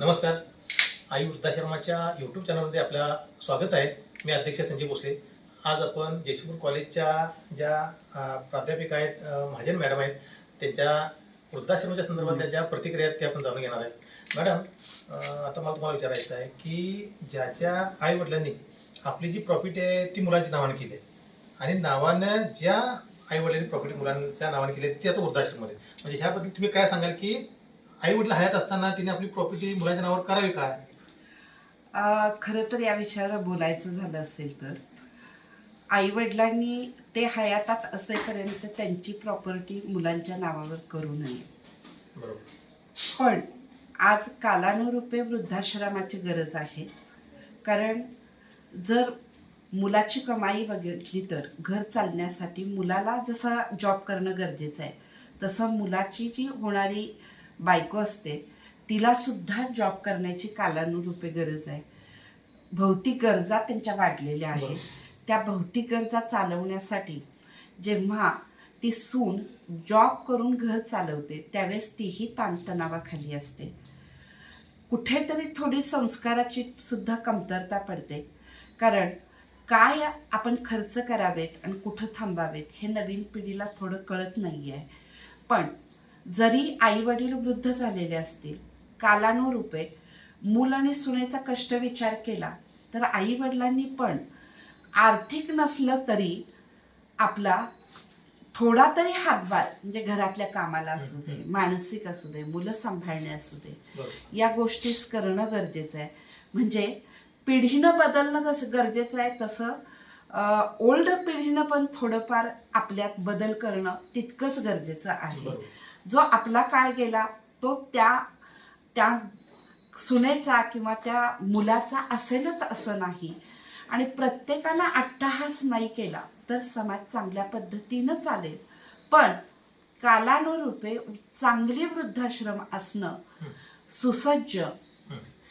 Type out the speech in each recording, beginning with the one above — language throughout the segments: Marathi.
नमस्कार. आई वृद्धाश्रमाच्या यूट्यूब चॅनलमध्ये आपल्या स्वागत आहे. मी अध्यक्ष संजय भोसले. आज आपण जयशपूर कॉलेजच्या ज्या प्राध्यापिका आहेत महाजन मॅडम आहेत त्यांच्या वृद्धाश्रमाच्या संदर्भातल्या ज्या प्रतिक्रिया आहेत त्या आपण जाणून घेणार आहेत. मॅडम आता मला तुम्हाला विचारायचं आहे की ज्याच्या आई वडिलांनी आपली जी प्रॉफिट आहे ती मुलांच्या नावाने केली आहे. आणि नावानं ज्या आई वडिलांनी मुलांच्या नावाने केली आहे ती आता वृद्धाश्रममध्ये. म्हणजे ह्याबद्दल तुम्ही काय सांगाल की आई वडील हयात असताना तिने आपली प्रॉपर्टी मुलांच्या नावावर करावी काय? अ, खरं तर या विषयावर बोलायचं झालं असेल तर आई वडिलांनी ते हयातात असेपर्यंत त्यांची प्रॉपर्टी मुलांच्या नावावर करू नये. बरोबर. पण आज कालानुरूपे वृद्धाश्रमाची गरज आहे. कारण जर मुलाची कमाई बघितली तर घर चालण्यासाठी मुलाला जसा जॉब करणं गरजेचं आहे तसं मुलाची जी होणारी बायको असते तिला सुद्धा जॉब करण्याची कालानुरूपे गरज आहे. भौतिक गरजा त्यांच्या वाढलेल्या आहेत. त्या भौतिक गरजा चालवण्यासाठी जेव्हा ती सून जॉब करून घर चालवते त्यावेळेस तीही ताणतणावाखाली असते. कुठेतरी थोडी संस्काराची सुद्धा कमतरता पडते. कारण काय आपण खर्च करावेत आणि कुठं थांबावेत हे नवीन पिढीला थोडं कळत नाही आहे पण जरी आई वडील वृद्ध झालेले असतील कालानुरूपे मूल आणि सुनेचा कष्ट विचार केला तर आई वडिलांनी पण आर्थिक नसलं तरी आपला थोडा तरी हातभार म्हणजे घरातल्या कामाला असू दे. मानसिक असू दे मुलं सांभाळणे असू दे या गोष्टीच करणं गरजेचं आहे म्हणजे पिढीनं बदलणं कसं गरजेचं आहे तसं ओल्ड पिढीनं पण थोडंफार आपल्यात बदल करणं तितकंच गरजेचं आहे. जो आपला काळ गेला तो त्या त्या सुनेचा किंवा त्या मुलाचा असेलच असं नाही. आणि प्रत्येकानं अट्टहास नाही केला तर समाज चांगल्या पद्धतीनं चालेल. पण कालानुरूपे चांगली वृद्धाश्रम असणं. सुसज्ज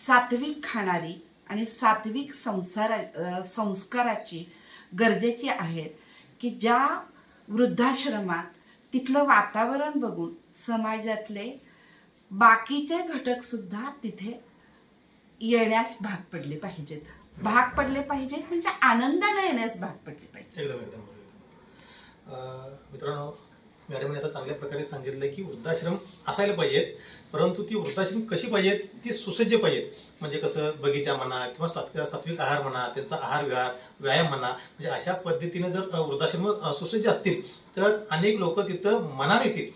सात्विक खाणारी आणि सात्विक संसारा संस्काराची गरजेची आहेत की ज्या वृद्धाश्रमात तिथलं वातावरण बघून समाजातले बाकीचे घटकसुद्धा तिथे येण्यास भाग पडले पाहिजेत. भाग पडले पाहिजेत म्हणजे आनंदाने येण्यास भाग पडले पाहिजे एकदम एकदम मित्रांनो मॅडमने आता चांगल्या प्रकारे सांगितलं की वृद्धाश्रम असायला पाहिजेत परंतु ती वृद्धाश्रम कशी पाहिजेत? ती सुसज्ज पाहिजेत. म्हणजे कसं? बगीचा म्हणा किंवा सात्विक सात्विक आहार म्हणा त्यांचा आहार विहार व्यायाम म्हणा. म्हणजे अशा पद्धतीने जर वृद्धाश्रम सुसज्ज असतील तर अनेक लोक तिथं मनाने येतील.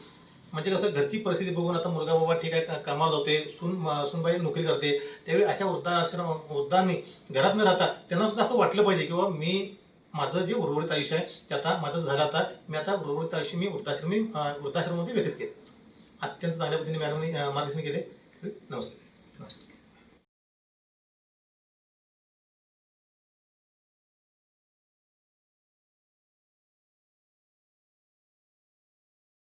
म्हणजे कसं? घरची परिस्थिती बघून आता मुलगा बाबा ठीक आहे कामाला जाते सून सुनबाई नोकरी करते. त्यावेळी अशा वृद्धाश्रम वृद्धांनी घरात न राहता त्यांना सुद्धा असं वाटलं पाहिजे किंवा मी माझं जे उर्वरित आयुष्य आहे ते आता माझं झालं आता. मी आता उर्वरित आयुष्य मी वृद्धाश्रमी वृद्धाश्रमामध्ये व्यतीत केलं. अत्यंत चांगल्या पद्धतीने मॅडमने मार्गदर्शन केले. नमस्कार नमस्कार